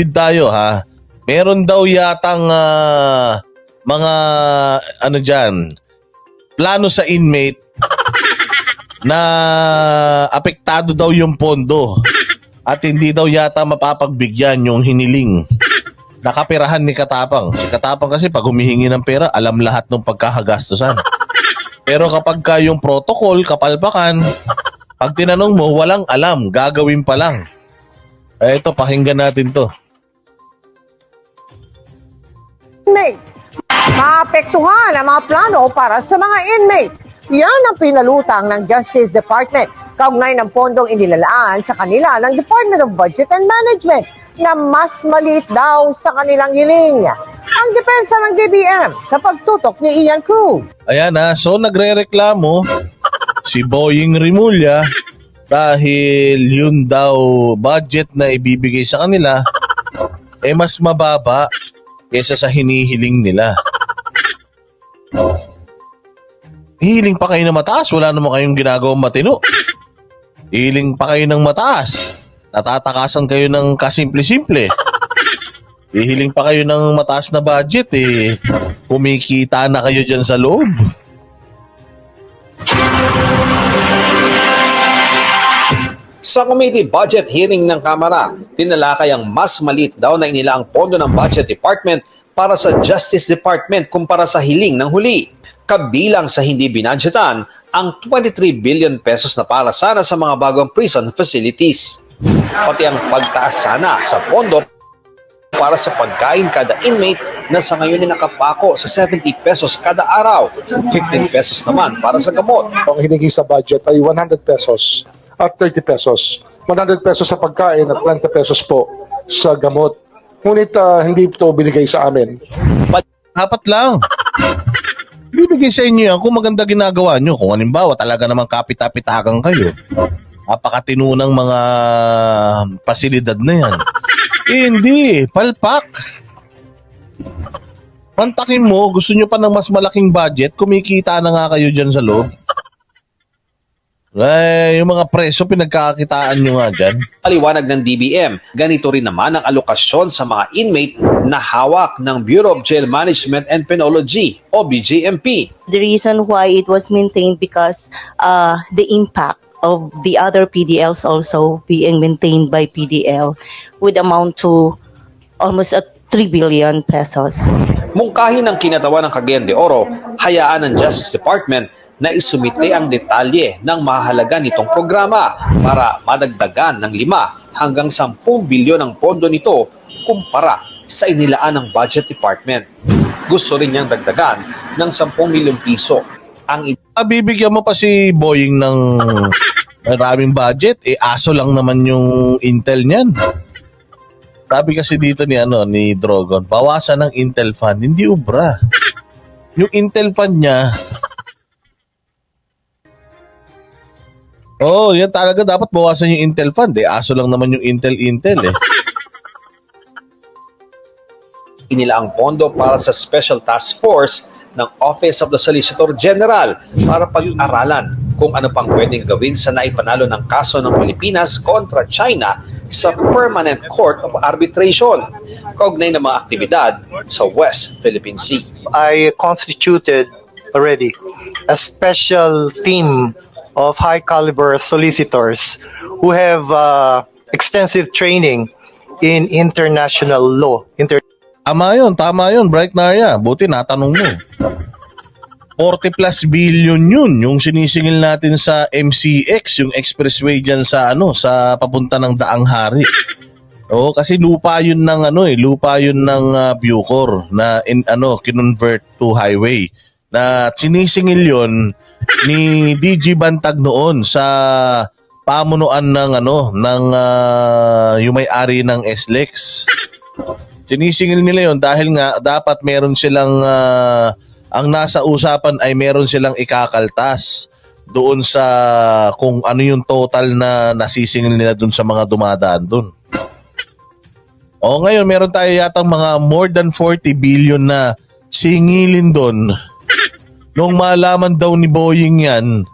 COVID tayo ha. Meron daw yatang ah, mga ano diyan plano sa inmate na apektado daw yung pondo at hindi daw yata mapapagbigyan yung hiniling nakapirahan ni Katapang. Si Katapang kasi pag humihingi ng pera, alam lahat ng pagkakagastusan. Pero kapag ka yung protocol, kapalpakan, pag tinanong mo, walang alam, gagawin pa lang. Eh, ito, pakinggan natin to. Inmate. Maapektuhan ang mga plano para sa mga inmate. Yan ang pinalutang ng Justice Department kaugnay ng pondong inilalaan sa kanila ng Department of Budget and Management na mas maliit daw sa kanilang hiling. Ang depensa ng DBM sa pagtutok ni Ian Cruz. Ayan ha, so nagre-reklamo si Boying Rimulya dahil yun daw budget na ibibigay sa kanila eh mas mababa kesa sa hinihiling nila. Hiling pa kayo na mataas, wala naman kayong ginagawang matino. Hiling pa kayo ng mataas, natatakasan kayo ng kasimple-simple. Hihiling pa kayo ng mataas na budget eh. Kumikita na kayo dyan sa loob. Sa committee budget hearing ng Kamara, tinalakay ang mas maliit daw na inilaang pondo ng Budget Department para sa Justice Department kumpara sa hiling ng huli. Kabilang sa hindi binadgetan ang 23 billion pesos na para sana sa mga bagong prison facilities. Pati ang pagtaas sana sa pondo para sa pagkain kada inmate na sa ngayon ay nakapako sa 70 pesos kada araw. 15 pesos naman para sa gamot. ang hiningi sa budget ay 100 pesos at 30 pesos. 100 pesos sa pagkain at 20 pesos po sa gamot. Ngunit ah, hindi ito binigay sa amin. Dapat lang. Bibigay sa inyo yan kung maganda ginagawa nyo. Kung halimbawa talaga namang kapit-apitagan kayo. Napakatino ng mga pasilidad na yan. Eh, hindi. Palpak. Pantakin mo, gusto nyo pa ng mas malaking budget, kumikita na nga kayo dyan sa loob. Eh, yung mga preso, pinagkakakitaan nyo nga dyan. Paliwanag ng DBM, ganito rin naman ang alokasyon sa mga inmate na hawak ng Bureau of Jail Management and Penology o BJMP. the reason why it was maintained because uh, the impact of the other PDLs also being maintained by PDL would amount to almost a 3 billion pesos. Mungkahin ng kinatawan ng Cagayan de Oro, hayaan ng Justice Department na isumite ang detalye ng mahalaga nitong programa para madagdagan ng 5 hanggang 10 bilyon ang pondo nito kumpara sa inilaan ng Budget Department. Gusto rin niyang dagdagan ng 10 milyong piso ang Ah, bibigyan mo pa si Boying ng maraming budget, eh aso lang naman yung Intel niyan. Sabi kasi dito ni ano ni Drogon, bawasan ng Intel fund, hindi ubra. Yung Intel fund niya Oh, yan talaga dapat bawasan yung Intel fund. Eh, aso lang naman yung Intel Intel eh. inilaang pondo para sa Special Task Force ng Office of the Solicitor General para pag-aralan kung ano pang pwedeng gawin sa naipanalo ng kaso ng Pilipinas kontra China sa Permanent Court of Arbitration kaugnay ng mga aktibidad sa West Philippine Sea. I constituted already a special team of high caliber solicitors who have uh, extensive training in international law. Inter- Tama yun, tama yun, Bright Narya. Buti natanong mo. 40 plus billion yun yung sinisingil natin sa MCX, yung expressway dyan sa ano, sa papunta ng Daang Hari. Oo, kasi lupa yun ng ano eh, lupa yun ng uh, Bucor na in ano, kinonvert to highway. Na sinisingil yun ni DG Bantag noon sa pamunuan ng ano, ng ah, yung may-ari ng SLEX. Sinisingil nila yon dahil nga dapat meron silang ah, ang nasa usapan ay meron silang ikakaltas doon sa kung ano yung total na nasisingil nila doon sa mga dumadaan doon. O ngayon meron tayo yatang mga more than 40 billion na singilin doon. Nung malaman daw ni Boying yan,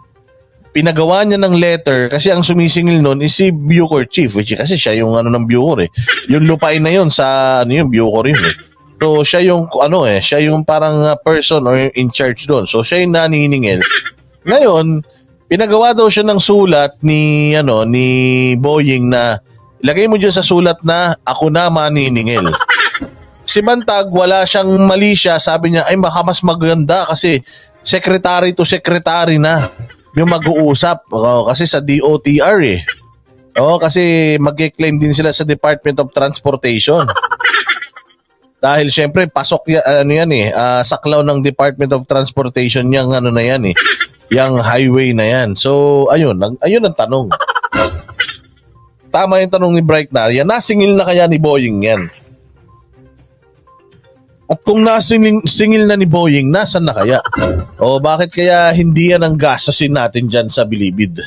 pinagawa niya ng letter kasi ang sumisingil noon is si Bucor Chief which kasi siya yung ano ng Bucor eh. Yung lupain na yun sa ano yung Bucor yun eh. So siya yung ano eh, siya yung parang uh, person or in charge doon. So siya yung naniningil. Ngayon, pinagawa daw siya ng sulat ni ano ni Boying na ilagay mo diyan sa sulat na ako na maniningil. Si Bantag wala siyang mali siya, sabi niya ay baka mas maganda kasi secretary to secretary na yung mag-uusap Oo, kasi sa DOTR eh. Oo, kasi mag-claim din sila sa Department of Transportation. Dahil syempre pasok ya, ano yan eh, ah, saklaw ng Department of Transportation yung ano na yan eh, yung highway na yan. So ayun, ang, ayun ang tanong. Tama yung tanong ni Bright Naria, nasingil na kaya ni Boying yan? At kung nasingil singil na ni Boying, nasan na kaya? O bakit kaya hindi yan ang gasasin natin dyan sa Bilibid?